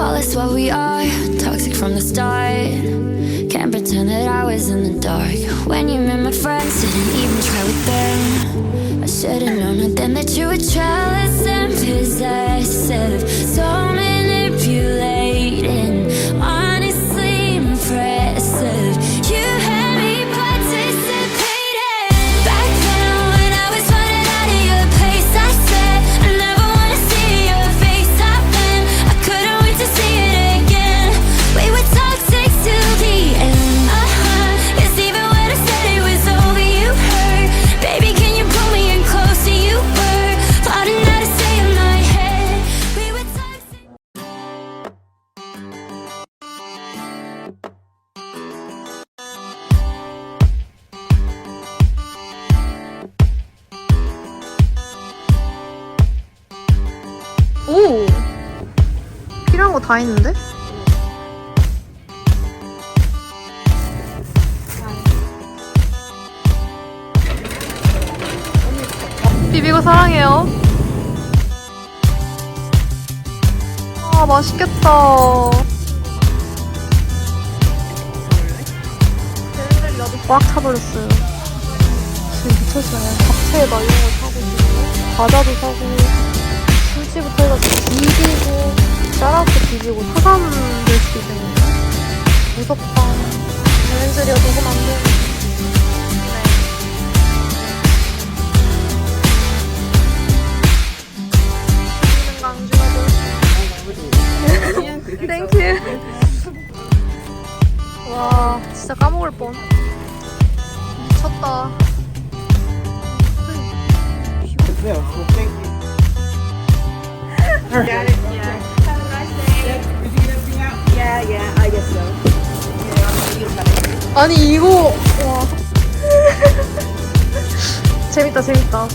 Call us what we are, toxic from the start. Can't pretend that I was in the dark. When you met my friends, didn't even try with them. I should've known then that you were jealous and possessive. 오! 필요한 거 다 있는데? 비비고 사랑해요. 아, 맛있겠다. 꽉 차버렸어요. 지금 미쳤어요. 잡채 막 이런 거 사고, 과자도 사고, 비비고 사감 될 수도 있겠는데 무섭다 여행들이야 녹음 안돼 땡큐 와 진짜 까먹을 뻔 미쳤다 Yeah, 아니 이거. 와 재밌다 재밌다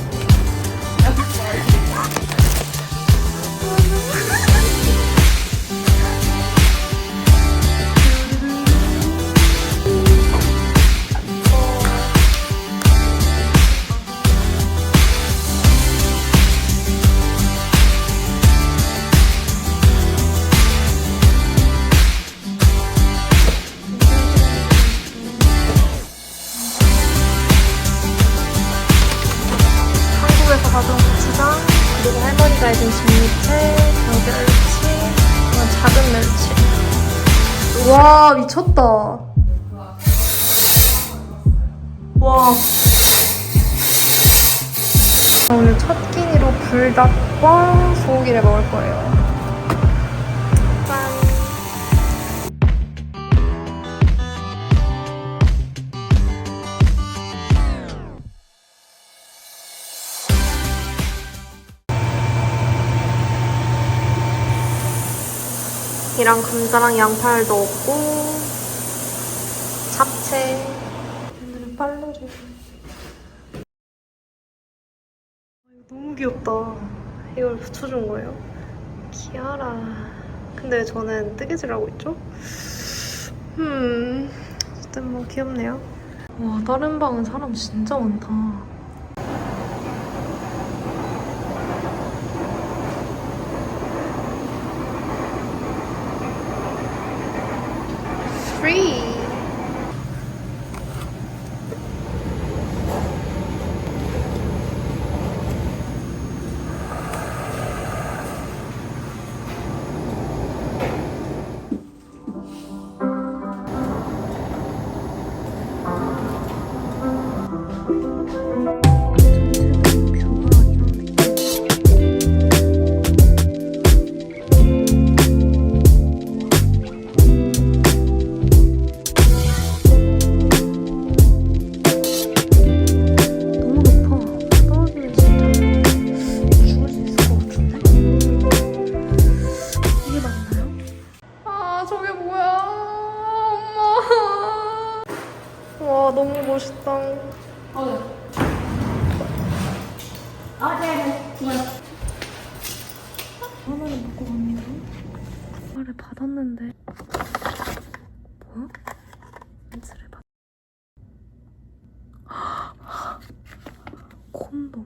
해준 진미채 달걀치 이건 작은 멸치. 와 미쳤다. 와. 오늘 첫 끼니로 불닭과 소고기를 먹을 거예요 이랑 감자랑 양파를 넣었고 잡채. 오늘은 이거 너무 귀엽다. 이걸 붙여준 거예요? 키아라. 근데 왜 저는 뜨개질 하고 있죠? 음 어쨌든 뭐 귀엽네요. 와 다른 방은 사람 진짜 많다 받았는데. 뭐야? 렌즈를 받 콘돔.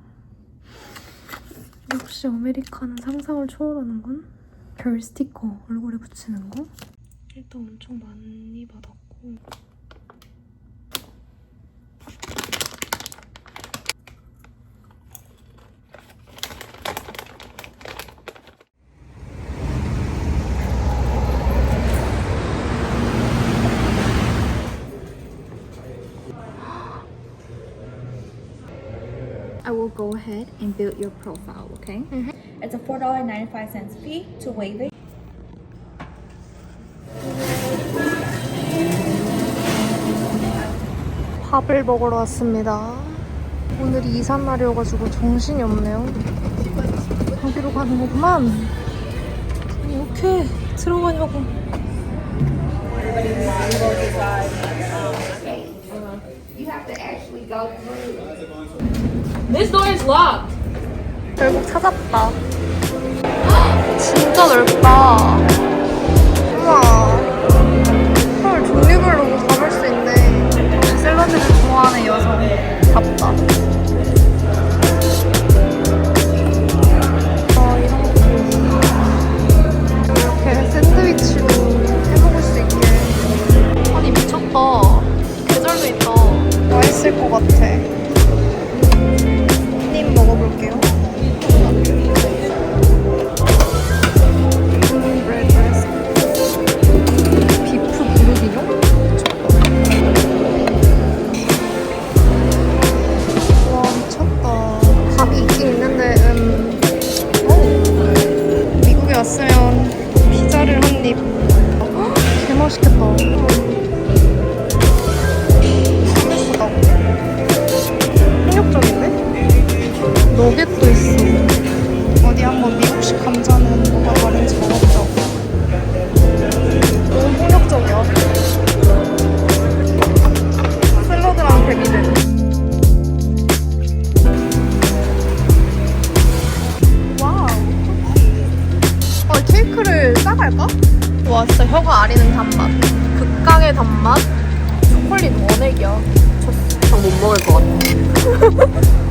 역시 아메리카는 상상을 초월하는군. 별 스티커 얼굴에 붙이는 거. 일단 엄청 많이 받았고. Will go ahead and build your profile, okay? It's a $4.95 fee to waive it. 밥을 먹으러 왔습니다. 오늘이 이삿 날이어가지고 정신이 없네요. 어디로 가는 거구만. 이렇게 들어가냐고. This door is locked. 결국 찾았다. 진짜 넓다. 너겟도 있어. 어디 한번 미국식 감자는 뭐가 다른지 먹어보자. 너무 폭력적이야. 샐러드랑 백이들. 와우, 쿠키. 어, 케이크를 싸갈까? 와, 진짜 혀가 아리는 단맛. 극강의 단맛. 초콜릿 원액이야. 저못 먹을 것 같아.